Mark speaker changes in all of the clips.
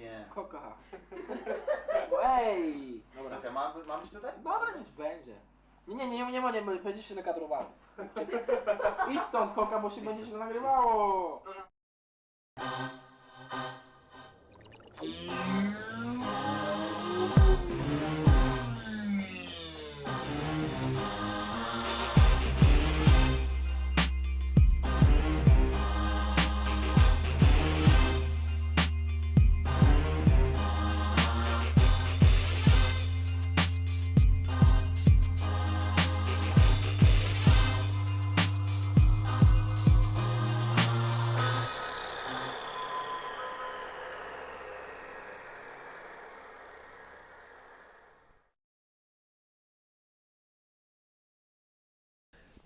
Speaker 1: Wiem.
Speaker 2: Koka. Ej! Dobra.
Speaker 1: Czekaj, mam, mam być tutaj?
Speaker 2: Dobra, niech będzie. Nie, nie, nie, nie, nie, nie będziesz się nakadrowało. Idź stąd, Koka, bo się będzie się nagrywało.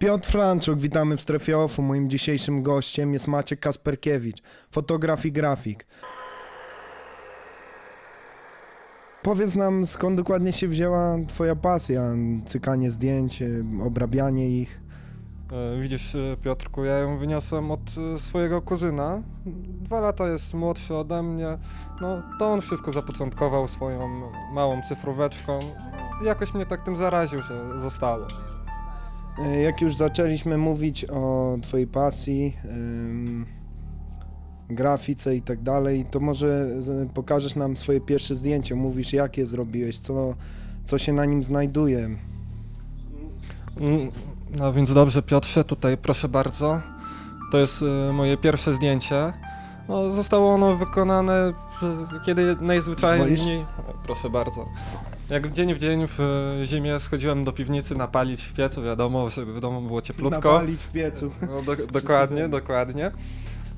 Speaker 3: Piotr Franczuk, witamy w strefie OFU. Moim dzisiejszym gościem jest Maciek Kasperkiewicz, fotograf i grafik. Powiedz nam, skąd dokładnie się wzięła twoja pasja, cykanie zdjęć, e, obrabianie ich.
Speaker 4: E, Widzisz, e, Piotrku, ja ją wyniosłem od swojego kuzyna. Dwa lata jest młodszy ode mnie. No, to on wszystko zapoczątkował swoją małą cyfróweczką. Jakoś mnie tak tym zaraził, że zostało.
Speaker 3: E, Jak już zaczęliśmy mówić o twojej pasji, grafice i tak dalej, to może pokażesz nam swoje pierwsze zdjęcie, mówisz jakie zrobiłeś, co, co się na nim znajduje.
Speaker 4: Mm, No więc dobrze, Piotrze, tutaj proszę bardzo. To jest e, moje pierwsze zdjęcie. No, zostało ono wykonane, e, kiedy najzwyczajniej... Proszę bardzo. Jak w dzień w dzień w e, zimie schodziłem do piwnicy napalić w piecu, wiadomo, żeby w domu było cieplutko.
Speaker 3: Napalić w piecu.
Speaker 4: No, do, dokładnie, dokładnie.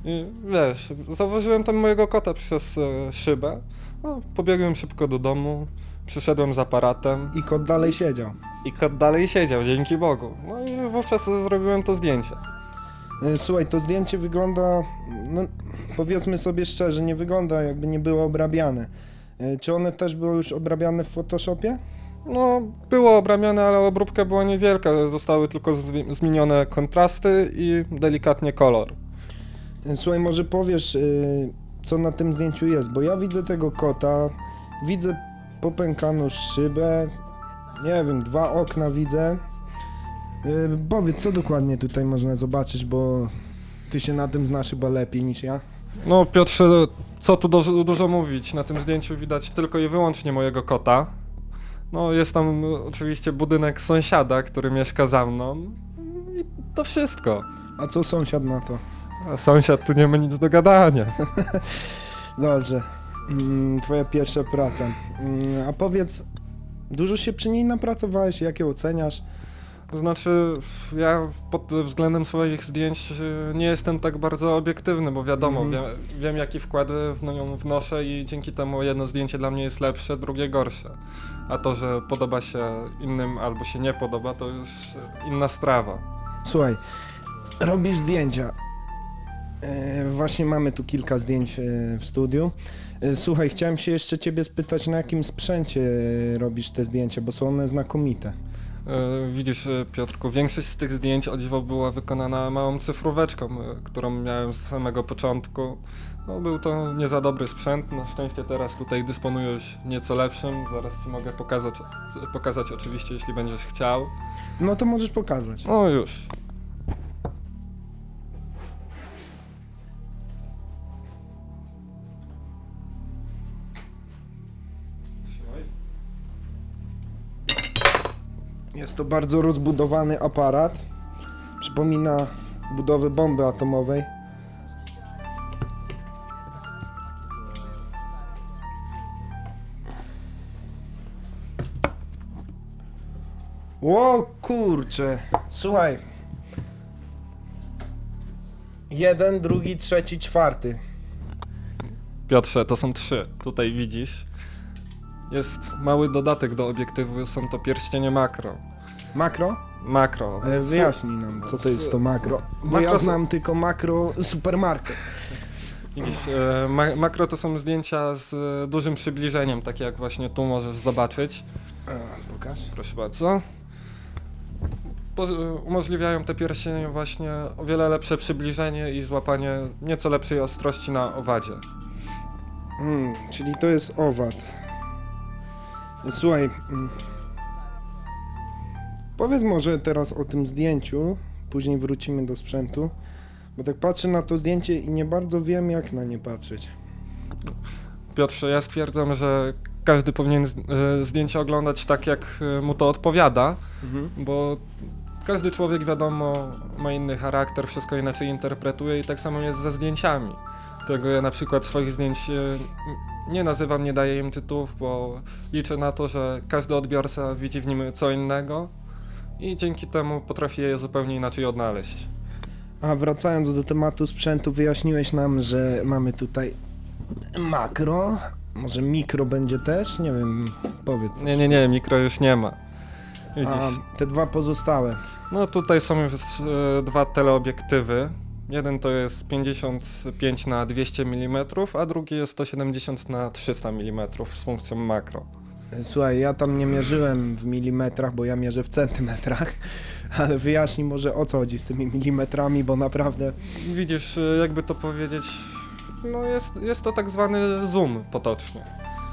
Speaker 4: I wiesz, zauważyłem tam mojego kota przez e, szybę. No, pobiegłem szybko do domu, przyszedłem z aparatem
Speaker 3: I kot dalej siedział.
Speaker 4: i kot dalej siedział, dzięki Bogu. No i wówczas zrobiłem to zdjęcie.
Speaker 3: E, Słuchaj, to zdjęcie wygląda, no powiedzmy sobie szczerze, nie wygląda jakby nie było obrabiane. E, Czy one też były już obrabiane w Photoshopie?
Speaker 4: No, było obramiane, ale obróbka była niewielka. Zostały tylko zmienione kontrasty i delikatnie kolor.
Speaker 3: E, Słuchaj, może powiesz, e, co na tym zdjęciu jest, bo ja widzę tego kota, widzę popękaną szybę, nie wiem, dwa okna widzę. Powiedz, co dokładnie tutaj można zobaczyć, bo ty się na tym znasz chyba lepiej niż ja.
Speaker 4: No, Piotrze, co tu dużo, dużo mówić? Na tym zdjęciu widać tylko i wyłącznie mojego kota. No, jest tam oczywiście budynek sąsiada, który mieszka za mną. I to wszystko.
Speaker 3: A co sąsiad na to?
Speaker 4: A sąsiad tu nie ma nic do gadania.
Speaker 3: Dobrze. Mm, Twoja pierwsza praca. Mm, A powiedz, dużo się przy niej napracowałeś, jak ją oceniasz?
Speaker 4: To znaczy, ja pod względem swoich zdjęć e, nie jestem tak bardzo obiektywny, bo wiadomo,
Speaker 3: Mhm.
Speaker 4: wiem, wiem jaki wkład w nią wnoszę i dzięki temu jedno zdjęcie dla mnie jest lepsze, drugie gorsze. A to, że podoba się innym albo się nie podoba, to już inna sprawa.
Speaker 3: Słuchaj, robisz zdjęcia. E, właśnie mamy tu kilka zdjęć e, w studiu. Słuchaj, chciałem się jeszcze ciebie spytać, na jakim sprzęcie robisz te zdjęcia, bo są one znakomite.
Speaker 4: E, Widzisz, e, Piotrku, większość z tych zdjęć o dziwo była wykonana małą cyfróweczką, e, którą miałem z samego początku. No, był to nie za dobry sprzęt, na szczęście teraz tutaj dysponuję już nieco lepszym, zaraz Ci mogę pokazać, pokazać oczywiście, jeśli będziesz chciał.
Speaker 3: No to możesz pokazać.
Speaker 4: No już.
Speaker 3: Jest to bardzo rozbudowany aparat. Przypomina budowę bomby atomowej. Ło kurcze. Słuchaj. Jeden, drugi, trzeci, czwarty.
Speaker 4: Piotrze, to są trzy. Tutaj widzisz. Jest mały dodatek do obiektywu, są to pierścienie makro.
Speaker 3: Makro?
Speaker 4: Makro.
Speaker 3: E, Wyjaśnij nam, co to jest to makro. Bo ja
Speaker 4: Makro-
Speaker 3: znam tylko makro supermarket.
Speaker 4: Widzisz, e, ma makro to są zdjęcia z e, dużym przybliżeniem, takie jak właśnie tu możesz zobaczyć.
Speaker 3: A, Pokaż.
Speaker 4: Proszę bardzo. Po, e, umożliwiają te pierścienie właśnie o wiele lepsze przybliżenie i złapanie nieco lepszej ostrości na owadzie.
Speaker 3: Mm, czyli to jest owad. Słuchaj, mm, powiedz może teraz o tym zdjęciu, później wrócimy do sprzętu, bo tak patrzę na to zdjęcie i nie bardzo wiem jak na nie patrzeć.
Speaker 4: Piotrze, ja stwierdzam, że każdy powinien e, zdjęcia oglądać tak, jak e, mu to odpowiada, bo każdy człowiek, wiadomo, ma inny charakter, wszystko inaczej interpretuje i tak samo jest ze zdjęciami. Tego ja na przykład swoich zdjęć e, nie nazywam, nie daję im tytułów, bo liczę na to, że każdy odbiorca widzi w nim co innego i dzięki temu potrafi je zupełnie inaczej odnaleźć.
Speaker 3: A wracając do tematu sprzętu, wyjaśniłeś nam, że mamy tutaj makro, może mikro będzie też? Nie wiem, powiedz.
Speaker 4: Nie, nie, nie, mikro już nie ma. Widzisz?
Speaker 3: A te dwa pozostałe.
Speaker 4: No tutaj są już e, dwa teleobiektywy. Jeden to jest 55 na 200 mm, a drugi jest 170 na 300 mm z funkcją makro.
Speaker 3: Słuchaj, ja tam nie mierzyłem w milimetrach, bo ja mierzę w centymetrach, ale wyjaśnij może o co chodzi z tymi milimetrami, bo naprawdę...
Speaker 4: Widzisz, e, jakby to powiedzieć, no jest, jest to tak zwany zoom potocznie.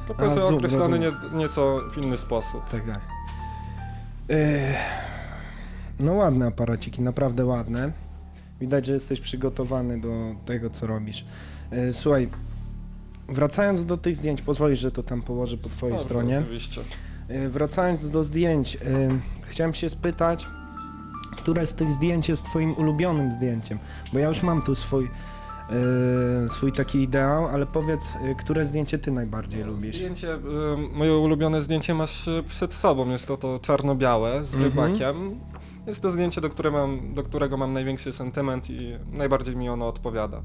Speaker 4: Tylko,
Speaker 3: A, zoom,
Speaker 4: określony nie, nieco w inny sposób.
Speaker 3: Tak, tak. Ech, No ładne aparaciki, naprawdę ładne. Widać, że jesteś przygotowany do tego, co robisz. E, Słuchaj, wracając do tych zdjęć, pozwolisz, że to tam położę po twojej
Speaker 4: Dobrze,
Speaker 3: stronie.
Speaker 4: Oczywiście.
Speaker 3: E, Wracając do zdjęć, e, chciałem się spytać, które z tych zdjęć jest twoim ulubionym zdjęciem? Bo ja już mam tu swój, swój taki ideał, ale powiedz, które zdjęcie ty najbardziej lubisz?
Speaker 4: Zdjęcie, moje ulubione zdjęcie masz przed sobą. Jest to to czarno-białe z
Speaker 3: Mhm.
Speaker 4: Jest to zdjęcie, do, które mam, do którego mam największy sentyment i najbardziej mi ono odpowiada.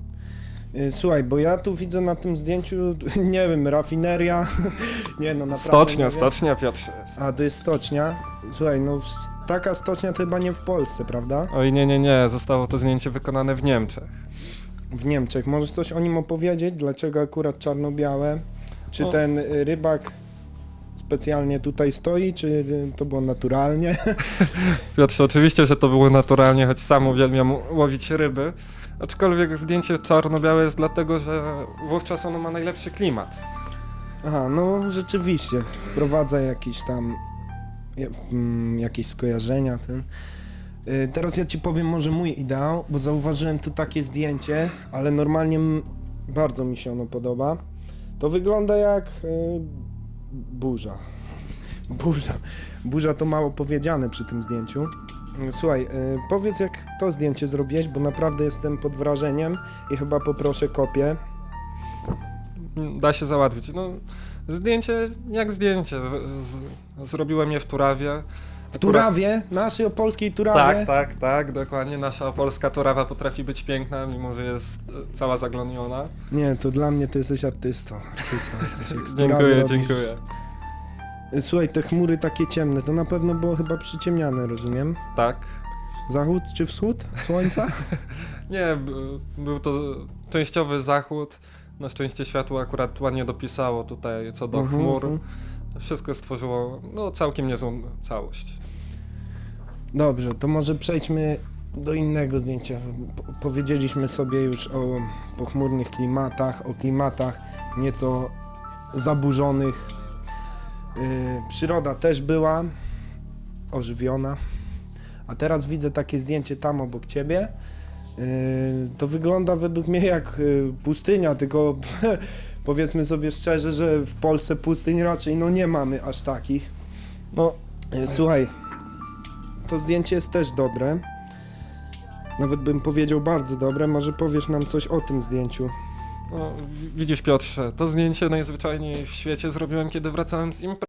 Speaker 3: E, Słuchaj, bo ja tu widzę na tym zdjęciu, nie wiem, rafineria, nie no naprawdę
Speaker 4: Stocznia,
Speaker 3: nie
Speaker 4: stocznia Piotrze jest.
Speaker 3: A, to jest stocznia. Słuchaj, no taka stocznia to chyba nie w Polsce, prawda?
Speaker 4: Oj nie, nie, nie, zostało to zdjęcie wykonane w Niemczech.
Speaker 3: W Niemczech. Możesz coś o nim opowiedzieć? Dlaczego akurat czarno-białe? Czy
Speaker 4: O.
Speaker 3: ten y, rybak specjalnie tutaj stoi, czy to było naturalnie?
Speaker 4: Piotrze, oczywiście, że to było naturalnie, choć sam uwielbiam łowić ryby. Aczkolwiek zdjęcie czarno-białe jest dlatego, że wówczas ono ma najlepszy klimat.
Speaker 3: Aha, no rzeczywiście. Wprowadza jakiś tam mm, jakieś skojarzenia. Ten. Y, Teraz ja ci powiem może mój ideał, bo zauważyłem tu takie zdjęcie, ale normalnie bardzo mi się ono podoba. To wygląda jak y, burza. Burza. Burza to mało powiedziane przy tym zdjęciu. Słuchaj, y, powiedz jak to zdjęcie zrobiłeś, bo naprawdę jestem pod wrażeniem i chyba poproszę kopię.
Speaker 4: Da się załatwić. No, zdjęcie jak zdjęcie. Z, zrobiłem je w Turawie.
Speaker 3: W Turawie, naszej opolskiej Turawie.
Speaker 4: Tak, tak, tak, dokładnie. Nasza polska Turawa potrafi być piękna, mimo że jest e, cała zagloniona.
Speaker 3: Nie, to dla mnie to jesteś artystą. Artystą jesteś. jak z Turawy
Speaker 4: Dziękuję,
Speaker 3: robisz-
Speaker 4: dziękuję.
Speaker 3: Słuchaj, te chmury takie ciemne, to na pewno było chyba przyciemniane, rozumiem?
Speaker 4: Tak.
Speaker 3: Zachód czy wschód słońca?
Speaker 4: Nie, b- był to z- częściowy zachód. Na szczęście światło akurat ładnie dopisało tutaj co do
Speaker 3: Mhm,
Speaker 4: chmur.
Speaker 3: mhm.
Speaker 4: Wszystko stworzyło no, całkiem niezłą całość.
Speaker 3: Dobrze, to może przejdźmy do innego zdjęcia. Po- powiedzieliśmy sobie już o pochmurnych klimatach, o klimatach nieco zaburzonych. Yy, przyroda też była ożywiona. A teraz widzę takie zdjęcie tam obok ciebie. Yy, to wygląda według mnie jak yy, pustynia, tylko powiedzmy sobie szczerze, że w Polsce pustyń raczej no nie mamy aż takich.
Speaker 4: No,
Speaker 3: E, Słuchaj, to zdjęcie jest też dobre. Nawet bym powiedział bardzo dobre. Może powiesz nam coś o tym zdjęciu.
Speaker 4: no, w- widzisz Piotrze, to zdjęcie najzwyczajniej w świecie zrobiłem, kiedy wracałem z imprezy.